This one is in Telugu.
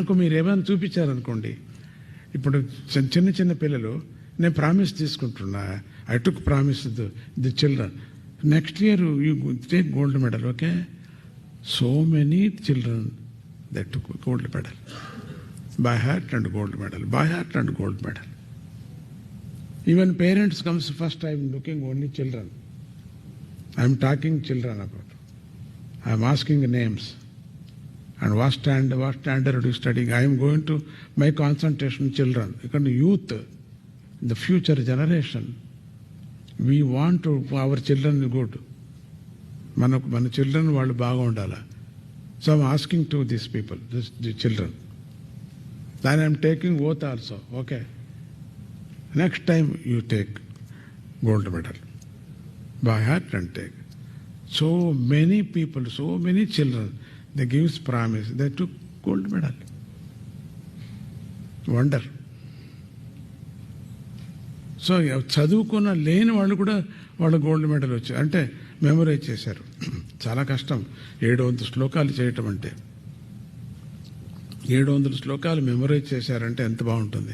నాకు మీరు ఏమైనా చూపించారనుకోండి ఇప్పుడు చిన్న చిన్న పిల్లలు నేను ప్రామిస్ తీసుకుంటున్నా I took promise the children. Next year you take gold medal okay so many children that took gold medal by heart and gold medal by heart and gold medal even parents comes first I'm looking only children I'm talking children about I'm asking names and what stand what standard are you studying i am going to my concentration children because youth the future generation we want to our children good మన మన చిల్డ్రన్ వాళ్ళు బాగా ఉండాలి so I'm asking to this people this the children దాని I'm taking oath also okay next time you take gold medal by heart and take so many people so many children they gives promise they to gold medal wonder so చదువుకున్న లేని వాళ్ళు కూడా వాళ్ళు గోల్డ్ మెడల్ వచ్చారు అంటే మెమొరైజ్ చేశారు. చాలా కష్టం. ఏడు వందల శ్లోకాలు చేయటం అంటే. ఏడు వందల శ్లోకాలు మెమొరైజ్ చేశారంటే ఎంత బాగుంటుంది.